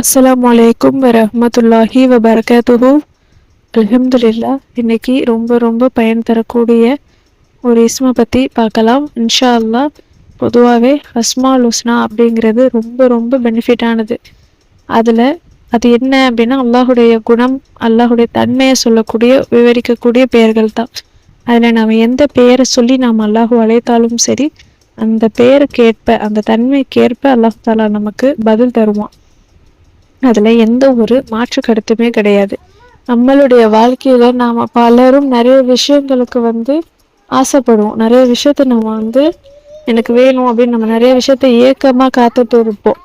அஸ்ஸலாமு வலைக்கும் வரமத்துல்லாஹி வபரகாத்துஹு அலமதுல்லா இன்னைக்கு ரொம்ப ரொம்ப பயன் தரக்கூடிய ஒரு இஸ்மை பற்றி பார்க்கலாம். இன்ஷா அல்லாஹ் பொதுவாகவே அஸ்மால் ஹுஸ்னா அப்படிங்கிறது ரொம்ப ரொம்ப பெனிஃபிட்டானது அதில் அது என்ன அப்படின்னா அல்லாஹுடைய குணம் அல்லாஹுடைய தன்மையை சொல்லக்கூடிய விவரிக்கக்கூடிய பெயர்கள் தான். அதில் நாம் எந்த பெயரை சொல்லி நாம் அல்லாஹு அழைத்தாலும் சரி அந்த பெயருக்கேற்ப அந்த தன்மைக்கேற்ப அல்லாஹ் தாலா நமக்கு பதில் தருவான். அதில் எந்த ஒரு மாற்று கருத்துமே கிடையாது. நம்மளுடைய வாழ்க்கையில் நாம் பலரும் நிறைய விஷயங்களுக்கு வந்து ஆசைப்படுவோம். நிறைய விஷயத்த நம்ம வந்து எனக்கு வேணும் அப்படின்னு நம்ம நிறைய விஷயத்த ஏக்கமாக காத்துட்டு இருப்போம்.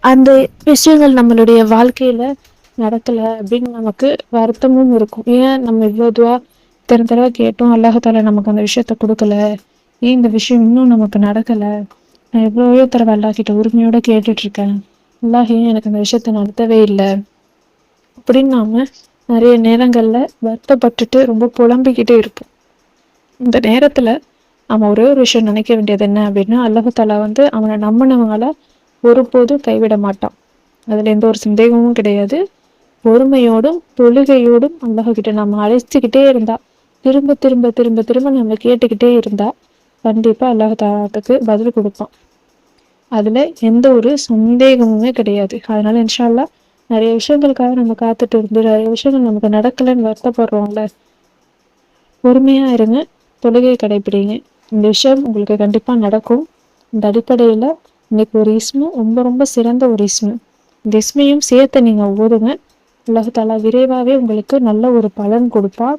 அந்த விஷயங்கள் நம்மளுடைய வாழ்க்கையில் நடக்கலை அப்படின்னு நமக்கு வருத்தமும் இருக்கும். ஏன் நம்ம இவ்வளோ துவா இத்தனை தடவை கேட்டோம் அல்லாஹால நமக்கு அந்த விஷயத்த கொடுக்கல. ஏன் இந்த விஷயம் இன்னும் நமக்கு நடக்கலை? நான் எவ்வளோயோ தடவை அல்லாஹ்கிட்ட உரிமையோட கேட்டுட்ருக்கேன் இருக்கேன் எனக்கு அந்த விஷயத்த நடத்தவே இல்லை. அப்படின்னு நாம நிறைய நேரங்கள்ல வருத்தப்பட்டுட்டு ரொம்ப புலம்பிக்கிட்டே இருப்போம். இந்த நேரத்துல அவன் ஒரே ஒரு விஷயம் நினைக்க வேண்டியது என்ன அப்படின்னா அல்லாஹாலா வந்து அவனை நம்பினவங்கள ஒருபோதும் கைவிட மாட்டான். அதுல எந்த ஒரு சந்தேகமும் கிடையாது. பொறுமையோடும் தொழுகையோடும் அல்லாஹ்கிட்ட நம்ம அழைச்சிக்கிட்டே இருந்தா திரும்ப திரும்ப திரும்ப திரும்ப நம்ம கேட்டுக்கிட்டே இருந்தா கண்டிப்பா அல்லாஹாலாத்துக்கு பதில் கொடுப்பான். அதுல எந்த ஒரு சந்தேகமுமே கிடையாது. அதனால இன்ஷால்லா நிறைய விஷயங்களுக்காக நம்ம காத்துட்டு இருந்து நிறைய விஷயங்கள் நமக்கு நடக்கலைன்னு வருத்தப்படுறோம்ல. பொறுமையாக இருங்க தொழுகையை கடைபிடிங்க. இந்த விஷயம் உங்களுக்கு கண்டிப்பா நடக்கும். இந்த அடிப்படையில இன்னைக்கு ஒரு இஸ்மு ரொம்ப ரொம்ப சிறந்த ஒரு இஸ்மு. இந்த இஸ்மையும் சேர்த்து நீங்க ஓதுங்க. உலகத்தால விரைவாகவே உங்களுக்கு நல்ல ஒரு பலன் கொடுப்பா.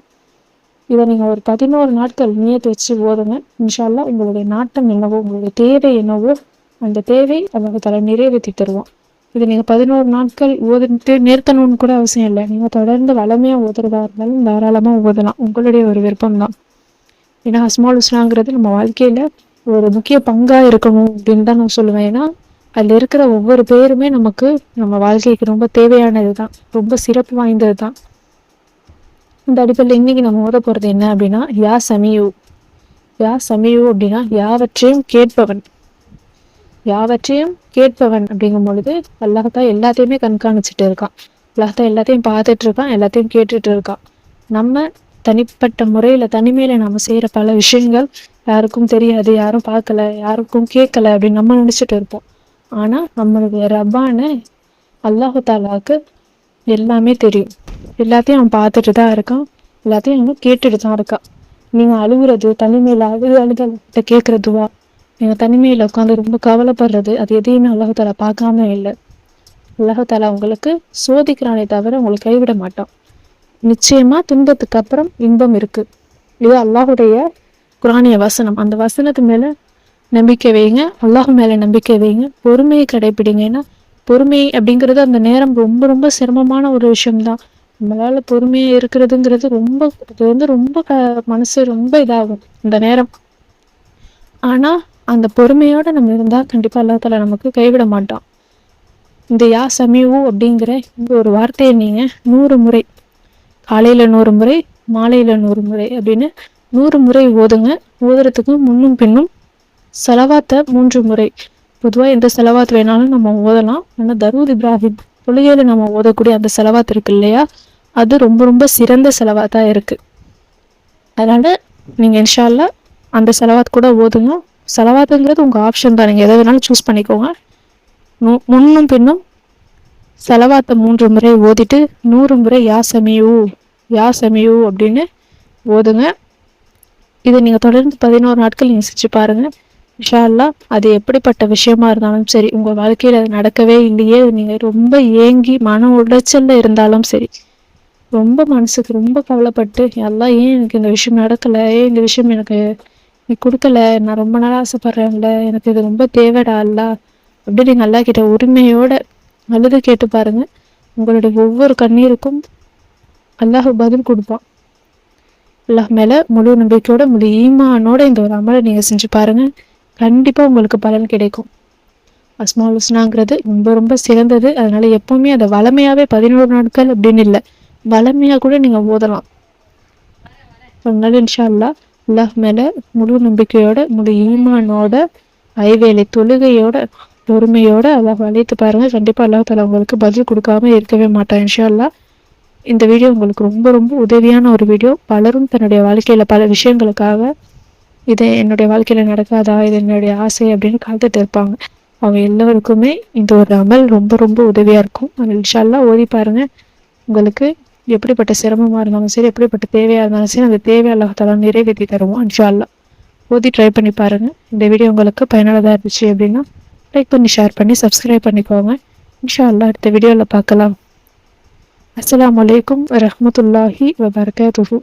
இதை நீங்க ஒரு பதினோரு நாட்கள் நீயத்து வச்சு ஓதுங்க. இன்ஷால்லா உங்களுடைய நாட்டம் என்னவோ உங்களுடைய தேவை என்னவோ அந்த தேவை அல்லாஹ் தலை நிறைவேற்றி தருவோம் இது நீங்கள் பதினோரு நாட்கள் ஓதிட்டு நிறுத்தணும்னு கூட அவசியம் இல்லை. நீங்கள் தொடர்ந்து வளமையாக ஓதுறதா இருந்தாலும் தாராளமாக ஓதலாம். உங்களுடைய ஒரு விருப்பம் தான் ஏன்னா ஹஸ்மால் நம்ம வாழ்க்கையில் ஒரு முக்கிய பங்காக இருக்கணும் அப்படின்னு தான் நான் சொல்லுவேன். ஏன்னா அதில் இருக்கிற ஒவ்வொரு பேருமே நமக்கு நம்ம வாழ்க்கைக்கு ரொம்ப தேவையானது தான் ரொம்ப சிறப்பு வாய்ந்தது தான் இந்த அடிப்படையில் இன்னைக்கு நம்ம ஓத போகிறது என்ன அப்படின்னா யா சமியு. யா சமியு அப்படின்னா யாவற்றையும் கேட்பவன். யாவற்றையும் கேட்பவன் அப்படிங்கும் பொழுது அல்லாஹ்தா எல்லாத்தையுமே கண்காணிச்சுட்டு இருக்கான். அல்லாஹ்தா எல்லாத்தையும் பார்த்துட்டு இருக்கான் எல்லாத்தையும் கேட்டுட்டு இருக்கான். நம்ம தனிப்பட்ட முறையில் தனிமையில் நம்ம செய்கிற பல விஷயங்கள் யாருக்கும் தெரியாது யாரும் பார்க்கல யாருக்கும் கேட்கல அப்படின்னு நம்ம நினச்சிட்டு இருப்போம். ஆனால் நம்மளுடைய ரப்பான அல்லாஹு தாலாவுக்கு எல்லாமே தெரியும். எல்லாத்தையும் அவன் பார்த்துட்டு தான் இருக்கான் எல்லாத்தையும் அவன் கேட்டுட்டு தான் இருக்கான். நீங்கள் அழுகுறது தனிமையில் அழுது அழுத கேட்குறதுவா நீங்கள் தனிமையில் உட்காந்து ரொம்ப கவலைப்படுறது அது எதையுமே அல்லாஹு பார்க்காம இல்லை. அல்லாஹு உங்களுக்கு சோதிக்கிறானே தவிர உங்களை கைவிட மாட்டான். நிச்சயமா துன்பத்துக்கு அப்புறம் இன்பம் இருக்கு. இது அல்லாஹுடைய குரானிய வசனம். அந்த வசனத்து மேல நம்பிக்கை வைங்க. அல்லாஹ் மேல நம்பிக்கை வைங்க. பொறுமையை கடைபிடிங்க. ஏன்னா பொறுமை அப்படிங்கிறது அந்த நேரம் ரொம்ப ரொம்ப சிரமமான ஒரு விஷயம்தான். நம்மளால பொறுமையா இருக்கிறதுங்கிறது ரொம்ப அது வந்து ரொம்ப க மனசு ரொம்ப இதாகும் இந்த நேரம். ஆனா அந்த பொறுமையோடு நம்ம இருந்தால் கண்டிப்பாக எல்லாத்துல நமக்கு கைவிட மாட்டான். இந்த யா சமீவு அப்படிங்கிற இந்த ஒரு வார்த்தையை நீங்கள் நூறு முறை காலையில் நூறு முறை மாலையில் நூறு முறை அப்படின்னு நூறு முறை ஓதுங்க. ஓதுறதுக்கு முன்னும் பின்னும் செலவாத்த மூன்று முறை. பொதுவாக எந்த செலவாத்து வேணாலும் நம்ம ஓதலாம். ஆனால் தருவது இப்ராஹிம் தொழுகையில் நம்ம ஓதக்கூடிய அந்த செலவாத்து இருக்கு இல்லையா? அது ரொம்ப ரொம்ப சிறந்த செலவாத்தான் இருக்குது அதனால் நீங்கள் இன்ஷால்லா அந்த செலவாத் கூட ஓதுங்க. செலவாத்துங்கிறது உங்கள் ஆப்ஷன் தான். நீங்கள் எதை வேணாலும் சூஸ் பண்ணிக்கோங்க. முன்னும் பின்னும் செலவாத்த மூன்று முறை ஓதிட்டு நூறு முறை யா சமியூ யா சமியூ அப்படின்னு ஓதுங்க. இதை நீங்கள் தொடர்ந்து பதினோரு நாட்கள் நீங்கள் செஞ்சு பாருங்கள் இன்ஷா அது எப்படிப்பட்ட விஷயமா இருந்தாலும் சரி உங்கள் வாழ்க்கையில் அது நடக்கவே இல்லையே நீங்கள் ரொம்ப ஏங்கி மன உடைச்சலில் இருந்தாலும் சரி ரொம்ப மனசுக்கு ரொம்ப கவலைப்பட்டு எல்லாம் ஏன் எனக்கு இந்த விஷயம் நடக்கலை? ஏன் இந்த விஷயம் எனக்கு நீ கொடுக்கல நான் ரொம்ப நாள் ஆசைப்பட்றேன்ல எனக்கு இது ரொம்ப தேவைடா அல்லா. அப்படி நீங்கள் அல்லா கிட்ட உரிமையோட அழுது கேட்டு பாருங்க. உங்களுடைய ஒவ்வொரு கண்ணீருக்கும் அல்லாஹ் பதில் கொடுப்பான். அல்லாஹ் மேலே முழு நம்பிக்கையோட முழு ஈமானோட இந்த ஒரு அமலை நீங்கள் செஞ்சு பாருங்க. கண்டிப்பாக உங்களுக்கு பலன் கிடைக்கும். அஸ்மால் ஹுஸ்னாங்கிறது ரொம்ப ரொம்ப சிறந்தது. அதனால எப்பவுமே அதை வளமையாகவே பதினோரு நாட்கள் அப்படின்னு இல்லை வளமையாக கூட நீங்கள் ஓதலாம். அதனால இன்ஷா அல்லாஹ் அல்லாஹ் மேல முழு நம்பிக்கையோட முழு ஈமானோட ஐவேலை தொழுகையோட பொறுமையோட அல்லாஹ் அழைத்து பாருங்கள் கண்டிப்பாக அல்லாஹ் தாலா உங்களுக்கு பதில் கொடுக்காம இருக்கவே மாட்டான் இன்ஷா அல்லாஹ் இந்த வீடியோ உங்களுக்கு ரொம்ப ரொம்ப உதவியான ஒரு வீடியோ. பலரும் தன்னுடைய வாழ்க்கையில் பல விஷயங்களுக்காக இது என்னுடைய வாழ்க்கையில் நடக்காதா இது என்னுடைய ஆசை அப்படின்னு காத்துட்டு இருப்பாங்க. அவங்க எல்லோருக்குமே இந்த ஒரு அமல் ரொம்ப ரொம்ப உதவியாக இருக்கும். அந்த இன்ஷால்லா ஓதி பாருங்கள் உங்களுக்கு எப்படிப்பட்ட சிரமமாக இருந்தாலும் சரி எப்படிப்பட்ட தேவையாக இருந்தாலும் சரி அந்த தேவை அல்லாஹத்தாலும் நிறைவேற்றி தருவோம் இன்ஷால்லா ஓதி ட்ரை பண்ணி பாருங்கள் இந்த வீடியோ உங்களுக்கு பயனுள்ளதாக இருந்துச்சு அப்படின்னா லைக் பண்ணி ஷேர் பண்ணி சப்ஸ்கிரைப் பண்ணிக்கோங்க. இன்ஷா அல்லாஹ் அடுத்த வீடியோவில் பார்க்கலாம். அஸ்லாம் அலைக்கும் வரமத்துல்லாஹி வபர்கூ